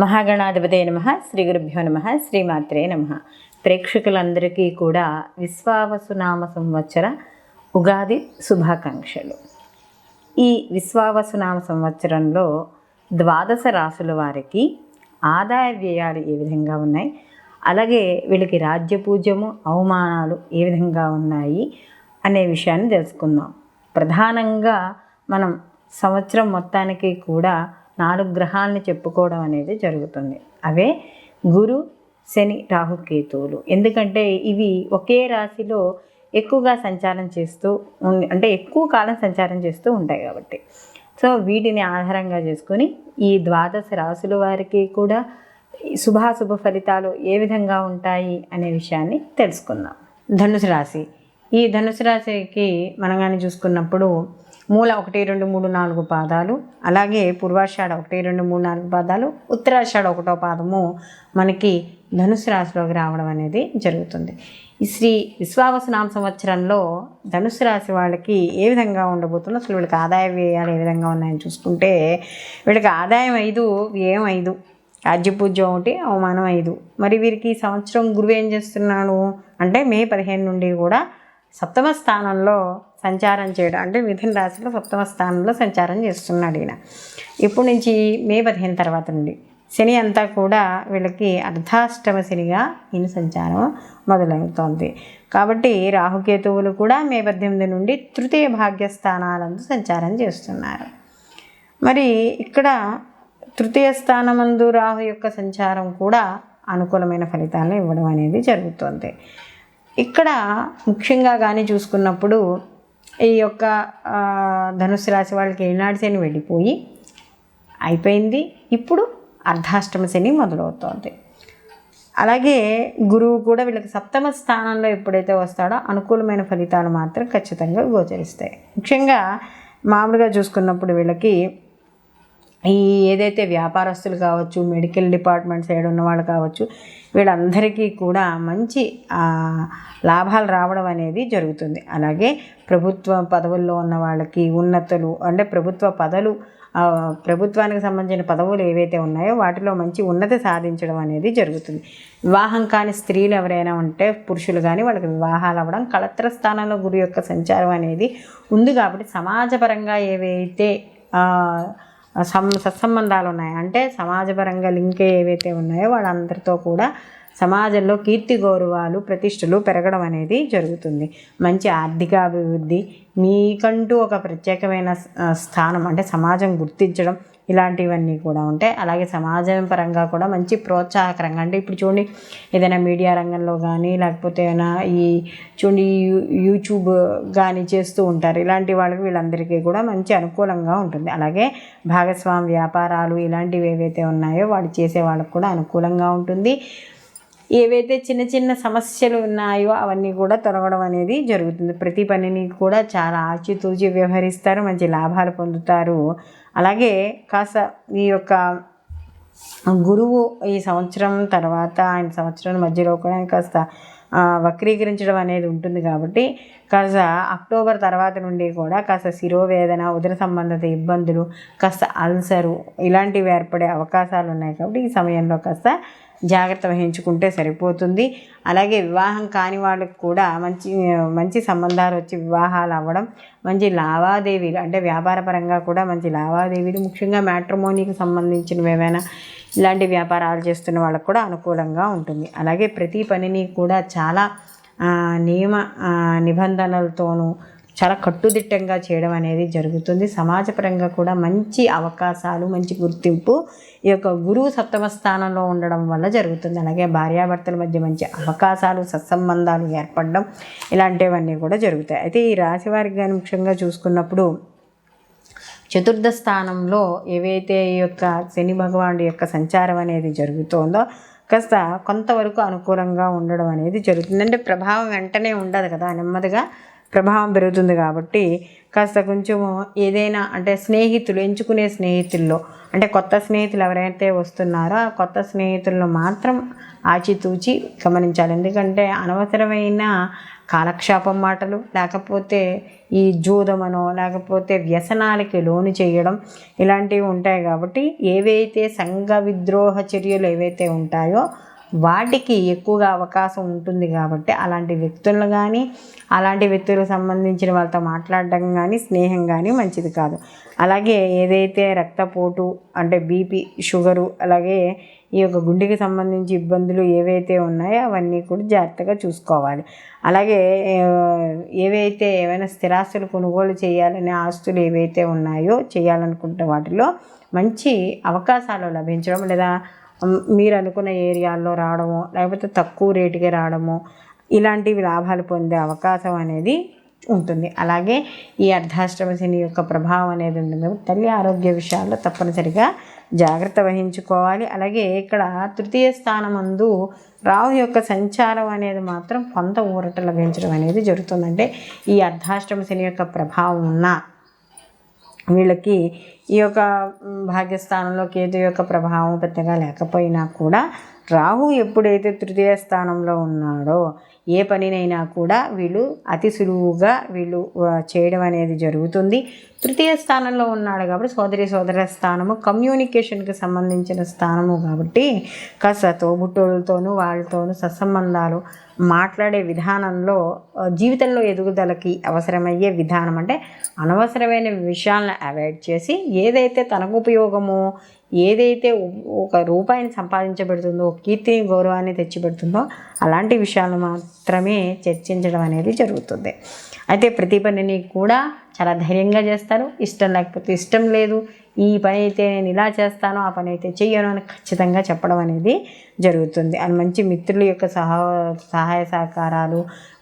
మహాగణాధిపతే నమ శ్రీ గురుభ్యో నమ శ్రీమాత్రే నమ. ప్రేక్షకులందరికీ కూడా విశ్వావసునామ సంవత్సర ఉగాది శుభాకాంక్షలు. ఈ విశ్వావసునామ సంవత్సరంలో ద్వాదశ రాసుల వారికి ఆదాయ వ్యయాలు ఏ విధంగా ఉన్నాయి? అలాగే వీళ్ళకి రాజ్యపూజ్యము అవమానాలు ఏ విధంగా ఉన్నాయి? అనే విషయాన్ని తెలుసుకుందాం. ప్రధానంగా మనం సంవత్సరం మొత్తానికి కూడా నాలుగు గ్రహాలని చెప్పుకోవడం అనేది జరుగుతుంది. అవే గురు శని రాహుకేతువులు ఎందుకంటే ఇవి ఒకే రాశిలో ఎక్కువగా సంచారం చేస్తూ ఉం- అంటే ఎక్కువ కాలం సంచారం చేస్తూ ఉంటాయి కాబట్టి. సో వీటిని ఆధారంగా చేసుకొని ఈ ద్వాదశ రాశుల వారికి కూడా శుభాశుభ ఫలితాలు ఏ విధంగా ఉంటాయి అనే విషయాన్ని తెలుసుకుందాం. ధనుసు రాశి. ఈ ధనుసు రాశికి మనం కానీ చూసుకున్నప్పుడు మూల ఒకటి రెండు మూడు నాలుగు పాదాలు. అలాగే పూర్వాషాఢ ఒకటి రెండు మూడు నాలుగు పాదాలు. ఉత్తరాషాఢ ఒకటో పాదము మనకి ధనుసు రాశిలోకి రావడం అనేది జరుగుతుంది. ఈ శ్రీ విశ్వావసనామ సంవత్సరంలో ధనుసు రాశి వాళ్ళకి ఏ విధంగా ఉండబోతుందో అసలు వీళ్ళకి ఆదాయ వ్యయాలు ఏ విధంగా ఉన్నాయని చూసుకుంటే వీళ్ళకి ఆదాయం ఐదు వ్యయం ఐదు రాజ్యపూజ్యం ఒకటి అవమానం ఐదు. మరి వీరికి ఈ సంవత్సరం గురువు ఏం చేస్తున్నాడు అంటే మే పదిహేను నుండి కూడా సప్తమ స్థానంలో సంచారం చేయడం. అంటే మిథున రాశిలో సప్తమ స్థానంలో సంచారం చేస్తున్నాడు ఈయన. ఇప్పటి నుంచి మే పదిహేను తర్వాత నుండి. శని అంతా కూడా వీళ్ళకి అర్ధాష్టమ శనిగా ఈయన సంచారం మొదలవుతోంది. కాబట్టి రాహుకేతువులు కూడా మే పద్దెనిమిది నుండి తృతీయ భాగ్యస్థానాలందు సంచారం చేస్తున్నారు. మరి ఇక్కడ తృతీయ స్థానమందు రాహు యొక్క సంచారం కూడా అనుకూలమైన ఫలితాలను ఇవ్వడం అనేది జరుగుతుంది. ఇక్కడ ముఖ్యంగా కానీ చూసుకున్నప్పుడు ఈ యొక్క ధనుసు రాశి వాళ్ళకి ఏనాడు శని వెళ్ళిపోయి అయిపోయింది. ఇప్పుడు అర్ధాష్టమ శని మొదలవుతోంది. అలాగే గురువు కూడా వీళ్ళకి సప్తమ స్థానంలో ఎప్పుడైతే వస్తాడో అనుకూలమైన ఫలితాలు మాత్రం ఖచ్చితంగా గోచరిస్తాయి. ముఖ్యంగా మామూలుగా చూసుకున్నప్పుడు వీళ్ళకి ఈ ఏదైతే వ్యాపారస్తులు కావచ్చు మెడికల్ డిపార్ట్మెంట్ సైడ్ ఉన్న వాళ్ళు కావచ్చు వీళ్ళందరికీ కూడా మంచి లాభాలు రావడం అనేది జరుగుతుంది. అలాగే ప్రభుత్వ పదవుల్లో ఉన్న వాళ్ళకి ఉన్నతులు అంటే ప్రభుత్వ పదవులు ప్రభుత్వానికి సంబంధించిన పదవులు ఏవైతే ఉన్నాయో వాటిలో మంచి ఉన్నతి సాధించడం అనేది జరుగుతుంది. వివాహం కాని స్త్రీలు ఎవరైనా ఉంటే పురుషులు కానీ వాళ్ళకి వివాహాలు అవ్వడం కళత్ర స్థానంలో గురి యొక్క సంచారం అనేది ఉంది కాబట్టి సమాజపరంగా ఏవైతే సం సత్సంబంధాలు ఉన్నాయి. అంటే సమాజపరంగా లింక్ ఏవైతే ఉన్నాయో వాళ్ళందరితో కూడా సమాజంలో కీర్తి గౌరవాలు ప్రతిష్టలు పెరగడం అనేది జరుగుతుంది. మంచి ఆర్థిక అభివృద్ధి మీకంటూ ఒక ప్రత్యేకమైన స్థానం అంటే సమాజం గుర్తించడం ఇలాంటివన్నీ కూడా ఉంటాయి. అలాగే సమాజం పరంగా కూడా మంచి ప్రోత్సాహకరంగా అంటే ఇప్పుడు చూడండి ఏదైనా మీడియా రంగంలో కానీ లేకపోతే ఏమైనా ఈ చూడండి యూట్యూబ్ కానీ చేస్తూ ఉంటారు. ఇలాంటి వాళ్ళకి వీళ్ళందరికీ కూడా మంచి అనుకూలంగా ఉంటుంది. అలాగే భాగస్వామి వ్యాపారాలు ఇలాంటివి ఏవైతే ఉన్నాయో వాళ్ళు చేసే వాళ్ళకు కూడా అనుకూలంగా ఉంటుంది. ఏవైతే చిన్న చిన్న సమస్యలు ఉన్నాయో అవన్నీ కూడా తొలగడం అనేది జరుగుతుంది. ప్రతి పనిని కూడా చాలా ఆచితూచి వ్యవహరిస్తారు మంచి లాభాలు పొందుతారు. అలాగే కాస్త ఈ యొక్క గురువు ఈ సంవత్సరం తర్వాత ఆయన సంవత్సరం మధ్యలో కూడా కాస్త వక్రీకరించడం అనేది ఉంటుంది కాబట్టి కాస్త అక్టోబర్ తర్వాత నుండి కూడా కాస్త శిరోవేదన ఉదర సంబంధిత ఇబ్బందులు కాస్త అల్సరు ఇలాంటివి ఏర్పడే అవకాశాలు ఉన్నాయి కాబట్టి ఈ సమయంలో కాస్త జాగ్రత్త వహించుకుంటే సరిపోతుంది. అలాగే వివాహం కాని వాళ్ళకి కూడా మంచి మంచి సంబంధాలు వచ్చి వివాహాలు అవ్వడం మంచి లావాదేవీలు అంటే వ్యాపారపరంగా కూడా మంచి లావాదేవీలు ముఖ్యంగా మ్యాట్రిమోనీకి సంబంధించినవి ఏమైనా ఇలాంటి వ్యాపారాలు చేస్తున్న వాళ్ళకు కూడా అనుకూలంగా ఉంటుంది. అలాగే ప్రతి పనిని కూడా చాలా నియమ నిబంధనలతోనూ చాలా కట్టుదిట్టంగా చేయడం అనేది జరుగుతుంది. సమాజపరంగా కూడా మంచి అవకాశాలు మంచి గుర్తింపు ఈ యొక్క గురువు సప్తమ స్థానంలో ఉండడం వల్ల జరుగుతుంది. అలాగే భార్యాభర్తల మధ్య మంచి అవకాశాలు సత్సంబంధాలు ఏర్పడడం ఇలాంటివన్నీ కూడా జరుగుతాయి. అయితే ఈ రాశి వారికి ముఖ్యంగా చూసుకున్నప్పుడు చతుర్థ స్థానంలో ఏవైతే ఈ యొక్క శని భగవానుడి యొక్క సంచారం అనేది జరుగుతోందో కాస్త కొంతవరకు అనుకూలంగా ఉండడం అనేది జరుగుతుంది. అంటే ప్రభావం వెంటనే ఉండదు కదా నెమ్మదిగా ప్రభావం పెరుగుతుంది కాబట్టి కాస్త కొంచెము ఏదైనా అంటే స్నేహితులు ఎంచుకునే స్నేహితుల్లో అంటే కొత్త స్నేహితులు ఎవరైతే వస్తున్నారో ఆ కొత్త స్నేహితులను మాత్రం ఆచితూచి గమనించాలి. ఎందుకంటే అనవసరమైన కాలక్షేపం మాటలు లేకపోతే ఈ జూదమనో లేకపోతే వ్యసనాలకి లోను చేయడం ఇలాంటివి ఉంటాయి కాబట్టి ఏవైతే సంఘ విద్రోహ చర్యలు ఏవైతే ఉంటాయో వాటికి ఎక్కువగా అవకాశం ఉంటుంది కాబట్టి అలాంటి వ్యక్తులను కానీ అలాంటి వ్యక్తులకు సంబంధించిన వాళ్ళతో మాట్లాడడం కానీ స్నేహం కానీ మంచిది కాదు. అలాగే ఏదైతే రక్తపోటు అంటే బీపీ షుగరు అలాగే ఈ యొక్క గుండెకి సంబంధించి ఇబ్బందులు ఏవైతే ఉన్నాయో అవన్నీ కూడా జాగ్రత్తగా చూసుకోవాలి. అలాగే ఏవైతే ఏవైనా స్థిరాస్తులు కొనుగోలు చేయాలనే ఆస్తులు ఏవైతే ఉన్నాయో చేయాలనుకుంటే వాటిలో మంచి అవకాశాలు లభించడం లేదా మీరు అనుకున్న ఏరియాల్లో రావడము లేకపోతే తక్కువ రేటుకి రావడము ఇలాంటివి లాభాలు పొందే అవకాశం అనేది ఉంటుంది. అలాగే ఈ అర్ధాష్టమ శని యొక్క ప్రభావం అనేది ఉంటుంది. తల్లి ఆరోగ్య విషయాల్లో తప్పనిసరిగా జాగ్రత్త వహించుకోవాలి. అలాగే ఇక్కడ తృతీయ స్థానమందు రాహు యొక్క సంచారం అనేది మాత్రం కొంత ఊరట లభించడం అనేది జరుగుతుందంటే ఈ అర్ధాష్టమ శని యొక్క ప్రభావం ఉన్న వీళ్ళకి ఈ యొక్క భాగ్యస్థానంలో కేతు యొక్క ప్రభావం పెద్దగా లేకపోయినా కూడా రాహు ఎప్పుడైతే తృతీయ స్థానంలో ఉన్నాడో ఏ పనినైనా కూడా వీళ్ళు అతి సులువుగా వీళ్ళు చేయడం అనేది జరుగుతుంది. తృతీయ స్థానంలో ఉన్నాడు కాబట్టి సోదరి సోదర స్థానము కమ్యూనికేషన్కి సంబంధించిన స్థానము కాబట్టి కాస్త తోబుట్టోళ్ళతోనూ వాళ్ళతోనూ సత్సంబంధాలు మాట్లాడే విధానంలో జీవితంలో ఎదుగుదలకి అవసరమయ్యే విధానం అంటే అనవసరమైన విషయాలను అవాయిడ్ చేసి ఏదైతే తనకు ఉపయోగమో ఏదైతే ఒక రూపాయిని సంపాదించబడుతుందో కీర్తిని గౌరవాన్ని తెచ్చిపెడుతుందో అలాంటి విషయాలు మాత్రమే చర్చించడం అనేది జరుగుతుంది. అయితే ప్రతి పనిని కూడా చాలా ధైర్యంగా చేస్తారు. ఇష్టం లేకపోతే ఇష్టం లేదు. ఈ పని అయితే నేను ఇలా చేస్తాను ఆ పని అయితే చెయ్యను అని ఖచ్చితంగా చెప్పడం అనేది జరుగుతుంది. అది మంచి మిత్రుల యొక్క సహా సహాయ సహకారాలు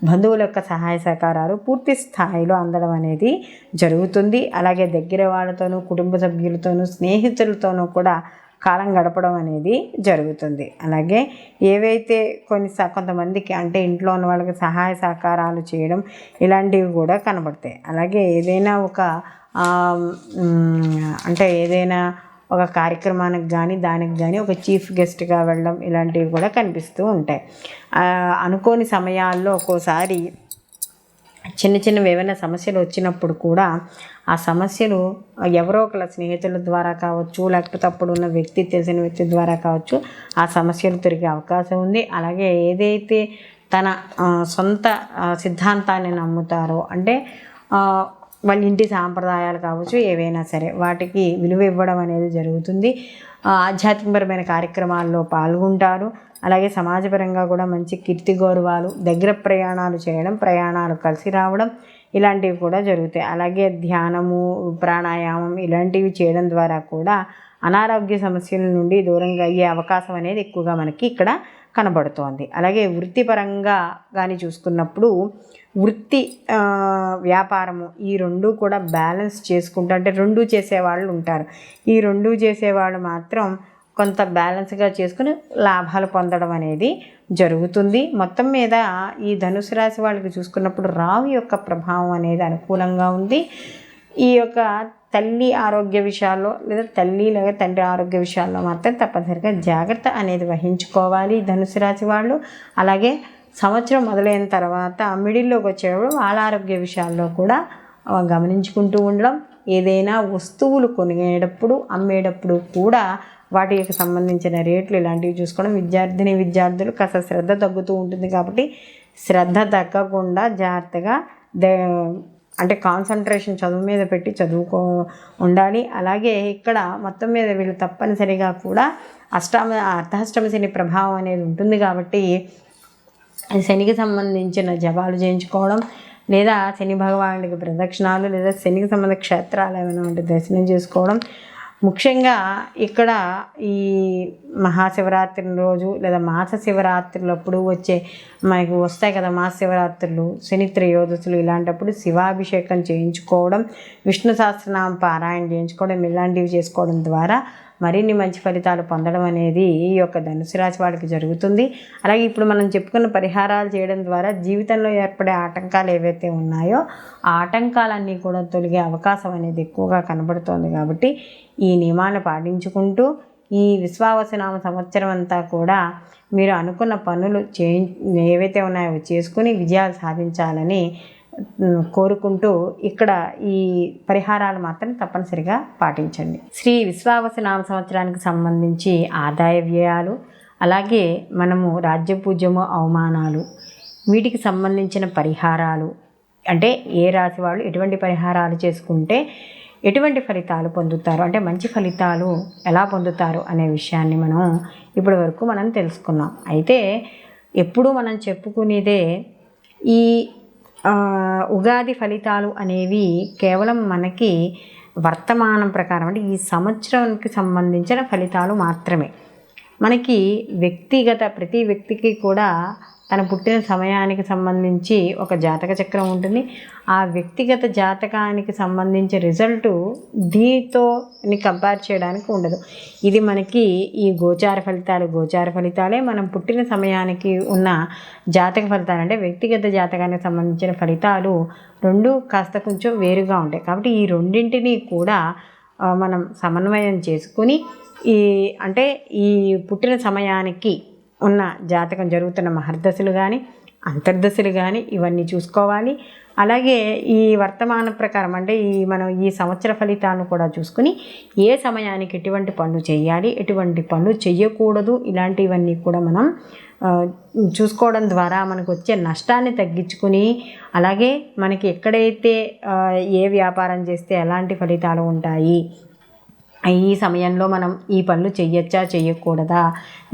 బంధువుల యొక్క సహాయ సహకారాలు పూర్తి స్థాయిలో అందడం అనేది జరుగుతుంది. అలాగే దగ్గర వాళ్ళతోనూ కుటుంబ సభ్యులతోనూ స్నేహితులతోనూ కూడా కాలం గడపడం అనేది జరుగుతుంది. అలాగే ఏవైతే కొన్ని కొంతమందికి అంటే ఇంట్లో ఉన్న వాళ్ళకి సహాయ సహకారాలు చేయడం ఇలాంటివి కూడా కనబడతాయి. అలాగే ఏదైనా ఒక అంటే ఏదైనా ఒక కార్యక్రమానికి కానీ దానికి కానీ ఒక చీఫ్ గెస్ట్గా వెళ్ళడం ఇలాంటివి కూడా కనిపిస్తూ ఉంటాయి. అనుకోని సమయాల్లో ఒక్కోసారి చిన్న చిన్నవి ఏమైనా సమస్యలు వచ్చినప్పుడు కూడా ఆ సమస్యలు ఎవరో ఒకళ్ళ స్నేహితుల ద్వారా కావచ్చు లేకపోతే అప్పుడు ఉన్న వ్యక్తి తెలిసిన వ్యక్తి ద్వారా కావచ్చు ఆ సమస్యలు తిరిగే అవకాశం ఉంది. అలాగే ఏదైతే తన సొంత సిద్ధాంతాన్ని నమ్ముతారో అంటే వాళ్ళ ఇంటి సాంప్రదాయాలు కావచ్చు ఏవైనా సరే వాటికి విలువ ఇవ్వడం అనేది జరుగుతుంది. ఆధ్యాత్మికపరమైన కార్యక్రమాల్లో పాల్గొంటారు. అలాగే సమాజపరంగా కూడా మంచి కీర్తి గౌరవాలు దగ్గర ప్రయాణాలు చేయడం ప్రయాణాలు కలిసి రావడం ఇలాంటివి కూడా జరుగుతాయి. అలాగే ధ్యానము ప్రాణాయామం ఇలాంటివి చేయడం ద్వారా కూడా అనారోగ్య సమస్యల నుండి దూరంగా అయ్యే అవకాశం అనేది ఎక్కువగా మనకి ఇక్కడ కనబడుతోంది. అలాగే వృత్తిపరంగా కానీ చూసుకున్నప్పుడు వృత్తి వ్యాపారము ఈ రెండు కూడా బ్యాలెన్స్ చేసుకుంటూ అంటే రెండు చేసేవాళ్ళు ఉంటారు. ఈ రెండు చేసేవాళ్ళు మాత్రం కొంత బ్యాలెన్స్గా చేసుకుని లాభాలు పొందడం అనేది జరుగుతుంది. మొత్తం మీద ఈ ధనుసు రాశి వాళ్ళకి చూసుకున్నప్పుడు రావు యొక్క ప్రభావం అనేది అనుకూలంగా ఉంది. ఈ యొక్క తల్లి ఆరోగ్య విషయాల్లో లేదా తల్లి లేదా తండ్రి ఆరోగ్య విషయాల్లో మాత్రం తప్పనిసరిగా జాగ్రత్త అనేది వహించుకోవాలి ధనుసు రాశి వాళ్ళు. అలాగే సంవత్సరం మొదలైన తర్వాత మిడిల్లోకి వచ్చేటప్పుడు వాళ్ళ ఆరోగ్య విషయాల్లో కూడా గమనించుకుంటూ ఉండడం. ఏదైనా వస్తువులు కొనేటప్పుడు అమ్మేటప్పుడు కూడా వాటికి సంబంధించిన రేట్లు ఇలాంటివి చూసుకోవడం. విద్యార్థిని విద్యార్థులు కాస్త శ్రద్ధ తగ్గుతూ ఉంటుంది కాబట్టి శ్రద్ధ తగ్గకుండా జాగ్రత్తగా అంటే కాన్సన్ట్రేషన్ చదువు మీద పెట్టి చదువుకో ఉండాలి. అలాగే ఇక్కడ మొత్తం మీద వీళ్ళు తప్పనిసరిగా కూడా అష్టామ అర్ధాష్టమ శని ప్రభావం అనేది ఉంటుంది కాబట్టి శనికి సంబంధించిన జపాలు చేయించుకోవడం లేదా శని భగవానుడికి ప్రదక్షిణాలు లేదా శనికి సంబంధ క్షేత్రాలు ఏమైనా ఉంటే దర్శనం చేసుకోవడం ముఖ్యంగా ఇక్కడ ఈ మహాశివరాత్రి రోజు లేదా మాస శివరాత్రులప్పుడు వచ్చే మనకు వస్తాయి కదా మాస శివరాత్రులు శని త్రయోదశులు ఇలాంటప్పుడు శివాభిషేకం చేయించుకోవడం విష్ణు సహస్రనామ పారాయణ చేయించుకోవడం ఇలాంటివి చేసుకోవడం ద్వారా మరిన్ని మంచి ఫలితాలు పొందడం అనేది ఈ యొక్క ధనుసు రాశి వాడికి జరుగుతుంది. అలాగే ఇప్పుడు మనం చెప్పుకున్న పరిహారాలు చేయడం ద్వారా జీవితంలో ఏర్పడే ఆటంకాలు ఏవైతే ఉన్నాయో ఆ ఆటంకాలన్నీ కూడా తొలగే అవకాశం అనేది ఎక్కువగా కనబడుతోంది కాబట్టి ఈ నియమాన్ని పాటించుకుంటూ ఈ విశ్వావసనామ సంవత్సరం అంతా కూడా మీరు అనుకున్న పనులు చే ఏవైతే ఉన్నాయో చేసుకుని విజయాలు సాధించాలని కోరుకుంటూ ఇక్కడ ఈ పరిహారాలు మాత్రం తప్పనిసరిగా పాటించండి. శ్రీ విశ్వావసనామ సంవత్సరానికి సంబంధించి ఆదాయ వ్యయాలు అలాగే మనము రాజ్యపూజ్యము అవమానాలు వీటికి సంబంధించిన పరిహారాలు అంటే ఏ రాశి వాళ్ళు ఎటువంటి పరిహారాలు చేసుకుంటే ఎటువంటి ఫలితాలు పొందుతారు అంటే మంచి ఫలితాలు ఎలా పొందుతారు అనే విషయాన్ని మనం ఇప్పటి వరకు మనం తెలుసుకున్నాం. అయితే ఎప్పుడూ మనం చెప్పుకునేదే ఈ ఉగాది ఫలితాలు అనేవి కేవలం మనకి వర్తమానం ప్రకారం అంటే ఈ సంవత్సరానికి సంబంధించిన ఫలితాలు మాత్రమే. మనకి వ్యక్తిగత ప్రతి వ్యక్తికి కూడా తన పుట్టిన సమయానికి సంబంధించి ఒక జాతక చక్రం ఉంటుంది. ఆ వ్యక్తిగత జాతకానికి సంబంధించి రిజల్ట్ దీతో కంపేర్ చేయడానికి ఉండదు. ఇది మనకి ఈ గోచార ఫలితాలు గోచార ఫలితాలే మనం పుట్టిన సమయానికి ఉన్న జాతక ఫలితాలు. అంటే వ్యక్తిగత జాతకానికి సంబంధించిన ఫలితాలు రెండు కాస్త కొంచెం వేరుగా ఉంటాయి. కాబట్టి ఈ రెండింటినీ కూడా మనం సమన్వయం చేసుకుని ఈ అంటే ఈ పుట్టిన సమయానికి ఉన్న జాతకం జరుగుతున్న మహర్దశలు కానీ అంతర్దశలు కానీ ఇవన్నీ చూసుకోవాలి. అలాగే ఈ వర్తమాన ప్రకారం అంటే ఈ మనం ఈ సంవత్సర ఫలితాలను కూడా చూసుకుని ఏ సమయానికి ఎటువంటి పనులు చేయాలి ఎటువంటి పనులు చేయకూడదు ఇలాంటివన్నీ కూడా మనం చూసుకోవడం ద్వారా మనకు వచ్చే నష్టాన్ని తగ్గించుకుని అలాగే మనకి ఎక్కడైతే ఏ వ్యాపారం చేస్తే ఎలాంటి ఫలితాలు ఉంటాయి ఈ సమయంలో మనం ఈ పనులు చెయ్యొచ్చా చెయ్యకూడదా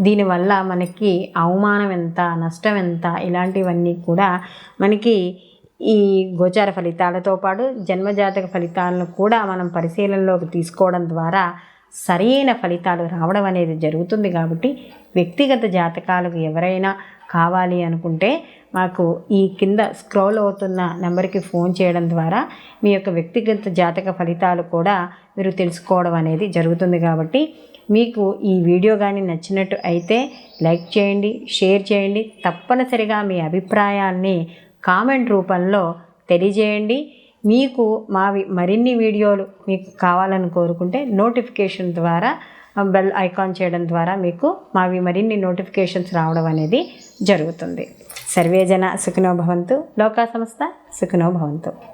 దీనివల్ల మనకి అవమానం ఎంత నష్టం ఎంత ఇలాంటివన్నీ కూడా మనకి ఈ గోచార ఫలితాలతో పాటు జన్మజాతక ఫలితాలను కూడా మనం పరిశీలనలోకి తీసుకోవడం ద్వారా సరైన ఫలితాలు రావడం అనేది జరుగుతుంది కాబట్టి వ్యక్తిగత జాతకాలకు ఎవరైనా కావాలి అనుకుంటే మాకు ఈ కింద స్క్రోల్ అవుతున్న నెంబర్కి ఫోన్ చేయడం ద్వారా మీ యొక్క వ్యక్తిగత జాతక ఫలితాలు కూడా మీరు తెలుసుకోవడం అనేది జరుగుతుంది కాబట్టి మీకు ఈ వీడియో కానీ నచ్చినట్టు అయితే లైక్ చేయండి షేర్ చేయండి. తప్పనిసరిగా మీ అభిప్రాయాల్ని కామెంట్ రూపంలో తెలియజేయండి. మీకు మావి మరిన్ని వీడియోలు మీకు కావాలని కోరుకుంటే నోటిఫికేషన్ ద్వారా బెల్ ఐకాన్ చేయడం ద్వారా మీకు మావి మరిన్ని నోటిఫికేషన్స్ రావడం అనేది జరుగుతుంది. సర్వేజన సుఖినో భవంతు. లోకా సంస్థ సుఖినో భవంతు.